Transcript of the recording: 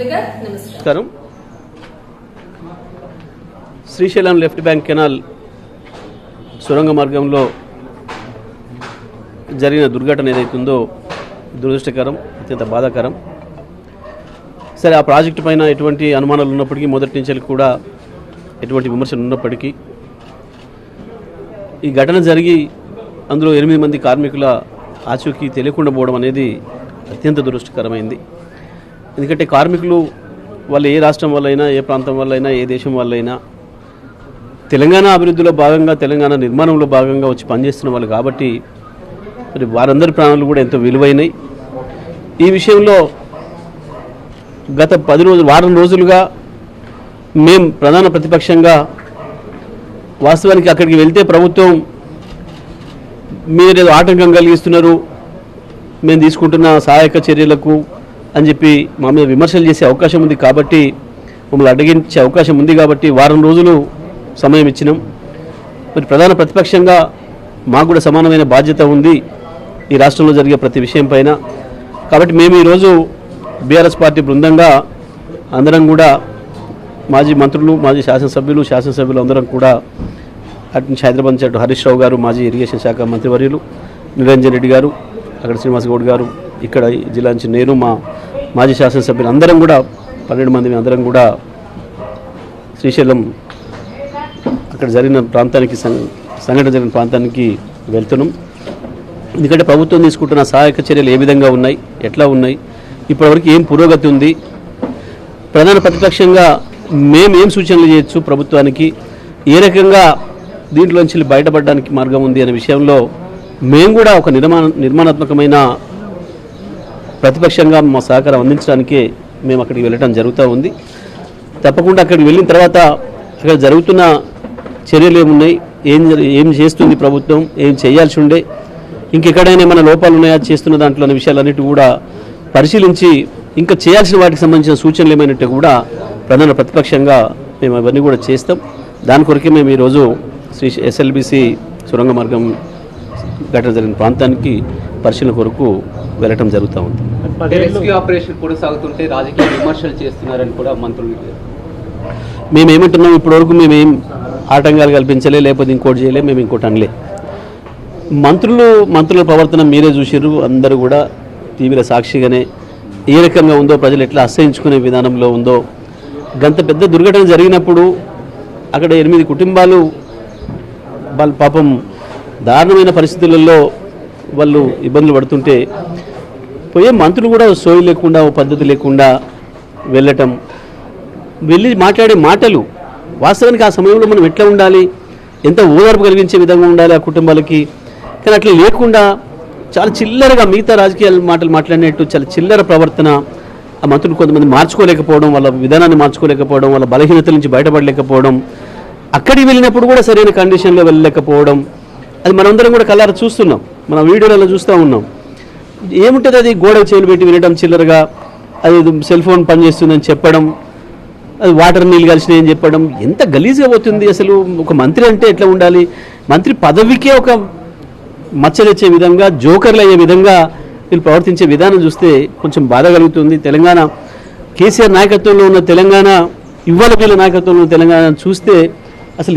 నమస్కారం. Srisailam left bank canal సొరంగ మార్గంలో జరిగిన దుర్ఘటన ఏదైతుందో దురదృష్టకరం అత్యంత బాధాకరం. సరే ఆ ప్రాజెక్టు పైన ఎటువంటి అనుమానాలు ఉన్నప్పటికీ మొదటి నుంచి కూడా ఎటువంటి విమర్శలు ఉన్నప్పటికీ ఈ ఘటన జరిగి అందులో ఎనిమిది మంది కార్మికుల ఆచూకీ తెలియకుండా పోవడం అనేది అత్యంత దురదృష్టకరమైంది. ఎందుకంటే కార్మికులు వాళ్ళు ఏ రాష్ట్రం వల్లైనా ఏ ప్రాంతం వల్లైనా ఏ దేశం వల్లైనా తెలంగాణ అభివృద్ధిలో భాగంగా తెలంగాణ నిర్మాణంలో భాగంగా వచ్చి పనిచేస్తున్న వాళ్ళు కాబట్టి మరి వారందరి ప్రాణాలు కూడా ఎంతో విలువైనవి ఈ విషయంలో గత పది రోజులు వారం రోజులుగా మేం ప్రధాన ప్రతిపక్షంగా వాస్తవానికి అక్కడికి వెళ్తే ప్రభుత్వం మీరు ఆటంకం కలిగిస్తున్నారు మేము తీసుకుంటున్న సహాయక చర్యలకు అని చెప్పి మా మీద విమర్శలు చేసే అవకాశం ఉంది కాబట్టి మమ్మల్ని అడ్డగించే అవకాశం ఉంది కాబట్టి వారం రోజులు సమయం ఇచ్చినాం. మరి ప్రధాన ప్రతిపక్షంగా మాకు కూడా సమానమైన బాధ్యత ఉంది ఈ రాష్ట్రంలో జరిగే ప్రతి విషయం పైన. కాబట్టి మేము ఈరోజు బీఆర్ఎస్ పార్టీ బృందంగా అందరం కూడా మాజీ మంత్రులు మాజీ శాసనసభ్యులు శాసనసభ్యులు అందరం కూడా అటు నుంచి హైదరాబాద్ నుంచి అటు హరీష్ రావు గారు మాజీ ఇరిగేషన్ శాఖ మంత్రివర్యులు నిరంజన్ రెడ్డి గారు అక్కడ శ్రీనివాస్ గౌడ్ గారు ఇక్కడ ఈ జిల్లా నుంచి నేను మా మాజీ శాసనసభ్యులు అందరం కూడా పన్నెండు మంది అందరం కూడా శ్రీశైలం అక్కడ జరిగిన ప్రాంతానికి సంఘటన జరిగిన ప్రాంతానికి వెళ్తున్నాం. ఎందుకంటే ప్రభుత్వం తీసుకుంటున్న సహాయక చర్యలు ఏ విధంగా ఉన్నాయి ఎట్లా ఉన్నాయి ఇప్పటివరకు ఏం పురోగతి ఉంది ప్రధాన ప్రతిపక్షంగా మేము ఏం సూచనలు చేయొచ్చు ప్రభుత్వానికి ఏ రకంగా దీంట్లోంచి బయటపడడానికి మార్గం ఉంది అనే విషయంలో మేము కూడా ఒక నిర్మాణ నిర్మాణాత్మకమైన ప్రతిపక్షంగా మా సహకారం అందించడానికే మేము అక్కడికి వెళ్ళటం జరుగుతూ ఉంది. తప్పకుండా అక్కడికి వెళ్ళిన తర్వాత అక్కడ జరుగుతున్న చర్యలు ఏమున్నాయి ఏం ఏం చేస్తుంది ప్రభుత్వం ఏం చేయాల్సి ఉండే ఇంకెక్కడైనా ఏమైనా లోపాలు ఉన్నాయా చేస్తున్న దాంట్లో అనే విషయాలన్నిటి కూడా పరిశీలించి ఇంకా చేయాల్సిన వాటికి సంబంధించిన సూచనలు ఏమైనట్టు కూడా ప్రధాన ప్రతిపక్షంగా మేము అవన్నీ కూడా చేస్తాం. దాని కొరకే మేము ఈరోజు శ్రీ ఎస్ఎల్బిసి సొరంగ మార్గం ఘటన జరిగిన ప్రాంతానికి పరిశీలన కొరకు వెళ్ళటం జరుగుతూ ఉంది. రెస్క్యూ ఆపరేషన్ కొనసాగుతుంటే రాజకీయ విమర్శలు చేస్తున్నారని కూడా మంత్రులు మేము ఏమంటున్నాం ఇప్పటివరకు మేమేం ఆటంకాలు కల్పించలే లేకపోతే ఇంకోటి చేయలే మేము ఇంకోటి అనలే. మంత్రులు మంత్రుల ప్రవర్తన మీరే చూసిర్రు అందరూ కూడా టీవీల సాక్షిగానే ఏ రకంగా ఉందో ప్రజలు ఎట్లా అసహించుకునే విధానంలో ఉందో గంత పెద్ద దుర్ఘటన జరిగినప్పుడు అక్కడ ఎనిమిది కుటుంబాలు వాళ్ళ పాపం దారుణమైన పరిస్థితులలో వాళ్ళు ఇబ్బందులు పడుతుంటే పోయే మంత్రులు కూడా సోయి లేకుండా ఓ పద్ధతి లేకుండా వెళ్ళటం. వెళ్ళి మాట్లాడే మాటలు వాస్తవానికి ఆ సమయంలో మనం ఎట్లా ఉండాలి? ఎంత ఓదార్పు కలిగించే విధంగా ఉండాలి ఆ కుటుంబాలకి? కానీ అట్లా లేకుండా చాలా చిల్లరగా మిగతా రాజకీయాల మాటలు మాట్లాడినట్టు చాలా చిల్లర ప్రవర్తన ఆ మంత్రులు కొంతమంది మార్చుకోలేకపోవడం వాళ్ళ విధానాన్ని మార్చుకోలేకపోవడం వాళ్ళ బలహీనతల నుంచి బయటపడలేకపోవడం అక్కడికి వెళ్ళినప్పుడు కూడా సరైన కండిషన్లో వెళ్ళలేకపోవడం అది మనందరం కూడా కలర్ చూస్తున్నాం. మన వీడియోలలో చూస్తూ ఉన్నాం. ఏముంటుంది అది? గోడకు చేలు పెట్టి వినడం చిల్లరగా అది సెల్ ఫోన్ పనిచేస్తుందని చెప్పడం అది వాటర్ నీళ్ళు కలిసినాయని చెప్పడం ఎంత గలీజ్గా పోతుంది అసలు? ఒక మంత్రి అంటే ఎట్లా ఉండాలి? మంత్రి పదవికే ఒక మచ్చలిచ్చే విధంగా జోకర్లు అయ్యే విధంగా వీళ్ళు ప్రవర్తించే విధానం చూస్తే కొంచెం బాధ కలుగుతుంది. తెలంగాణ కేసీఆర్ నాయకత్వంలో ఉన్న తెలంగాణ ఇవాళ వీళ్ళ నాయకత్వంలో ఉన్న తెలంగాణ చూస్తే అసలు